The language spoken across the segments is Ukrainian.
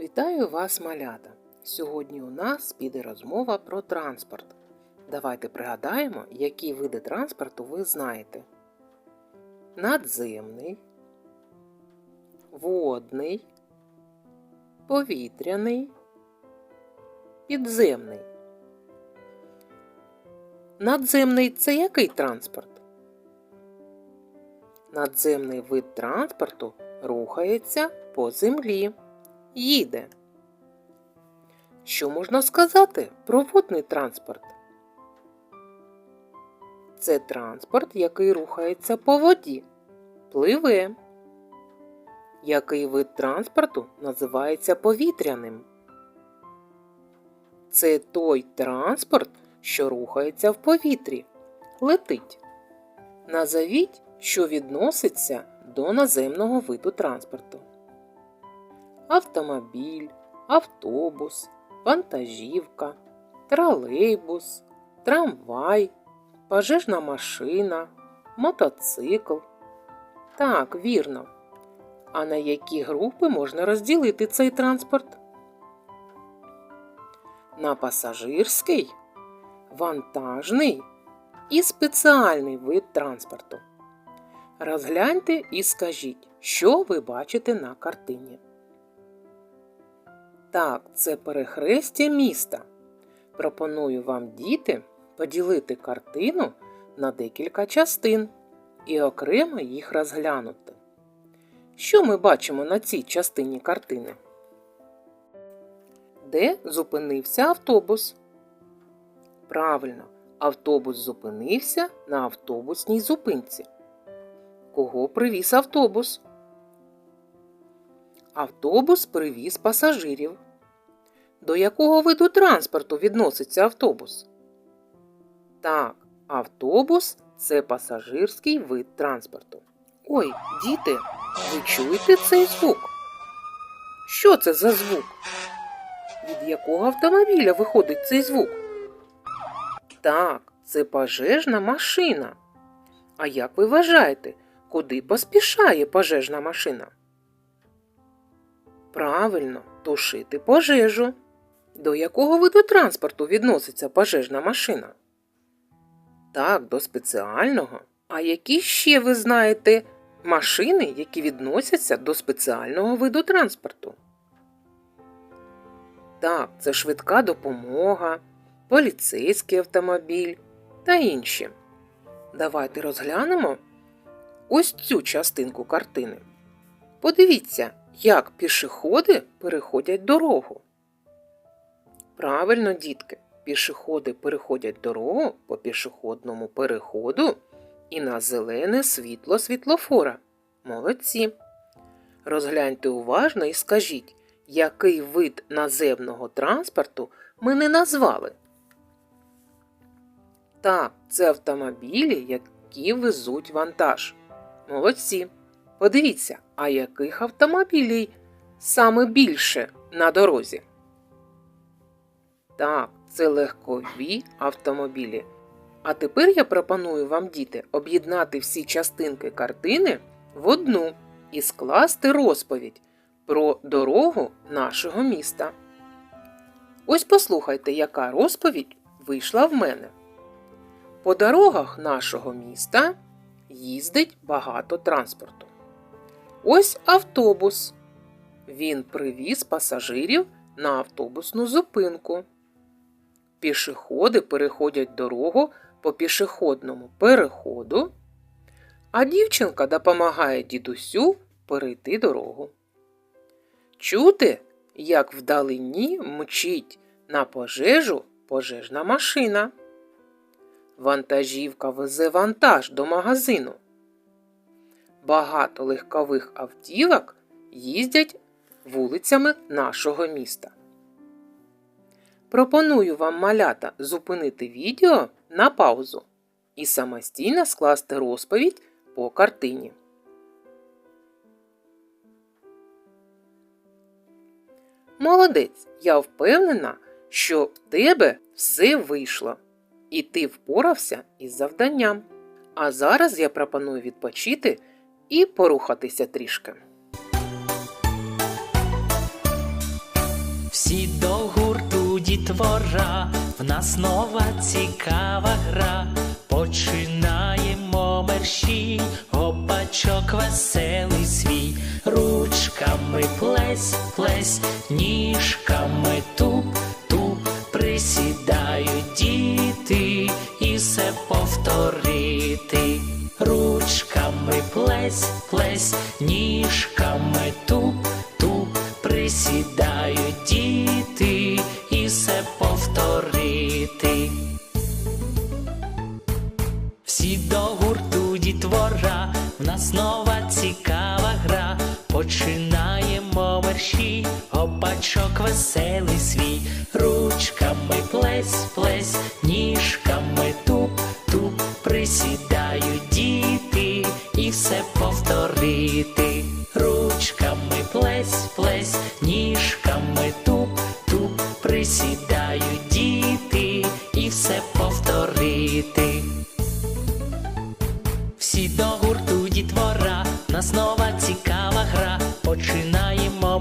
Вітаю вас, малята! Сьогодні у нас піде розмова про транспорт. Давайте пригадаємо, які види транспорту ви знаєте: надземний, водний, повітряний, підземний. Надземний це який транспорт? Надземний вид транспорту рухається по землі їде. Що можна сказати про водний транспорт? Це транспорт, який рухається по воді, пливе. Який вид транспорту називається повітряним? Це той транспорт, що рухається в повітрі, летить. Назовіть, що відноситься до наземного виду транспорту автомобіль, автобус, вантажівка, тролейбус, трамвай, пожежна машина, мотоцикл. Так, вірно. А на які групи можна розділити цей транспорт? На пасажирський, вантажний і спеціальний вид транспорту. Розгляньте і скажіть, що ви бачите на картині. Так, це перехрестя міста. Пропоную вам, діти, поділити картину на декілька частин і окремо їх розглянути. Що ми бачимо на цій частині картини? Де зупинився автобус? Правильно, автобус зупинився на автобусній зупинці. Кого привіз автобус? Автобус привіз пасажирів. До якого виду транспорту відноситься автобус? Так, автобус це пасажирський вид транспорту. Ой, діти, ви чуєте цей звук? Що це за звук? Від якого автомобіля виходить цей звук? Так, це пожежна машина. А як ви вважаєте, куди поспішає пожежна машина? Правильно, тушити пожежу. До якого виду транспорту відноситься пожежна машина? Так, до спеціального. А які ще ви знаєте машини, які відносяться до спеціального виду транспорту? Так, це швидка допомога, поліцейський автомобіль та інші. Давайте розглянемо ось цю частинку картини. Подивіться, як пішоходи переходять дорогу. Правильно, дітки, пішоходи переходять дорогу по пішохідному переходу і на зелене світло світлофора. Молодці. Розгляньте уважно і скажіть, який вид наземного транспорту ми не назвали. Так, це автомобілі, які везуть вантаж. Молодці. Подивіться, а яких автомобілів саме більше на дорозі? Так, це легкові автомобілі. А тепер я пропоную вам, діти, об'єднати всі частинки картини в одну і скласти розповідь про дорогу нашого міста. Ось послухайте, яка розповідь вийшла в мене. По дорогах нашого міста їздить багато транспорту. Ось автобус. Він привіз пасажирів на автобусну зупинку. Пішоходи переходять дорогу по пішохідному переходу, а дівчинка допомагає дідусю перейти дорогу. Чути, як вдалині мчить на пожежу пожежна машина. Вантажівка везе вантаж до магазину. Багато легкових автівок їздять вулицями нашого міста. Пропоную вам малята зупинити відео на паузу і самостійно скласти розповідь по картині. Молодець, я впевнена, що в тебе все вийшло, і ти впорався із завданням. А зараз я пропоную відпочити і порухатися трішки. Всі до гурту дітвора, в нас нова цікава гра. Починаємо мерщій, гопачок веселий свій, ручками плесь, плесь, ніжками туп, нас цікава гра. Починаємо верші, гопачок веселий свій,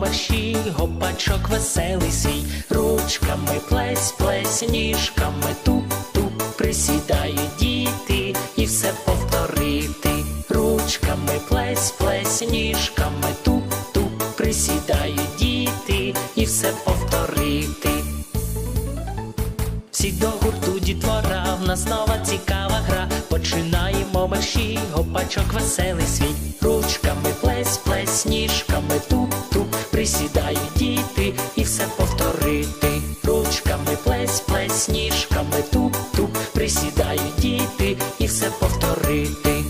Починаємо гопачок веселий свій, ручками плесь, плесь, ніжками туп, туп, присідають діти і все повторити. Ручками плесь, плесь, ніжками туп, туп, присідають діти і все повторити. Всі до гурту дітвора, в нас нова цікава гра. Починаємо мерщі, гопачок веселий свій. Ручками плесь, плесь, ніжками туп, туп, присідають діти і все повторити. Ручками плесь, плесь, ніжками туп, туп, присідають діти і все повторити.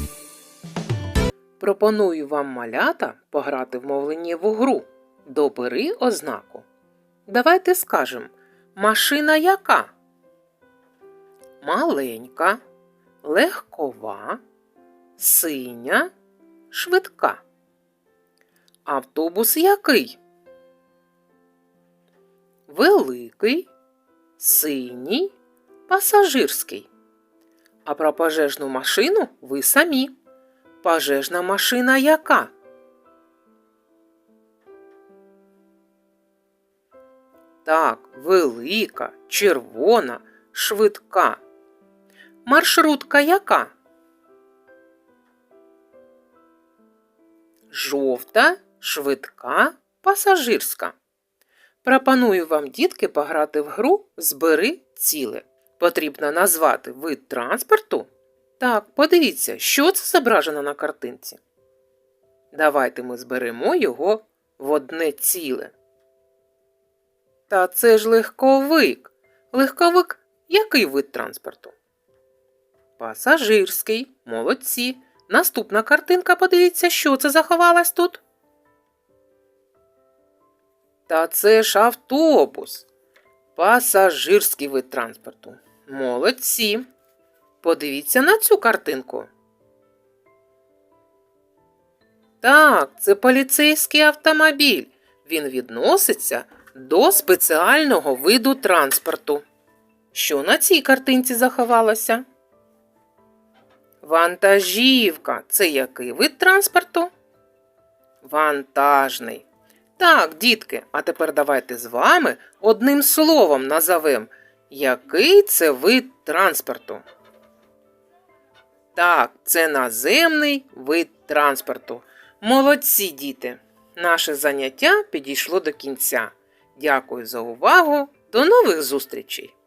Пропоную вам малята пограти в мовленнєву гру. Добери ознаку. Давайте скажемо, машина яка? Маленька, легкова, синя, швидка. Автобус який? Великий, синій, пасажирський. А про пожежну машину ви самі. Пожежна машина яка? Так, велика, червона, швидка. Маршрутка яка? Жовта, швидка, пасажирська. Пропоную вам, дітки, пограти в гру Збери ціле. Потрібно назвати вид транспорту. Так, подивіться, що це зображено на картинці. Давайте ми зберемо його в одне ціле. Та це ж легковик. Легковик який вид транспорту? Пасажирський. Молодці. Наступна картинка, подивіться, що це заховалось тут. Та це ж автобус. Пасажирський вид транспорту. Молодці. Подивіться на цю картинку. Так, це поліцейський автомобіль. Він відноситься до спеціального виду транспорту. Що на цій картинці заховалося? Вантажівка це який вид транспорту? Вантажний. Так, дітки, а тепер давайте з вами одним словом назовем, який це вид транспорту. Так, це наземний вид транспорту. Молодці діти! Наше заняття підійшло до кінця. Дякую за увагу. До нових зустрічей!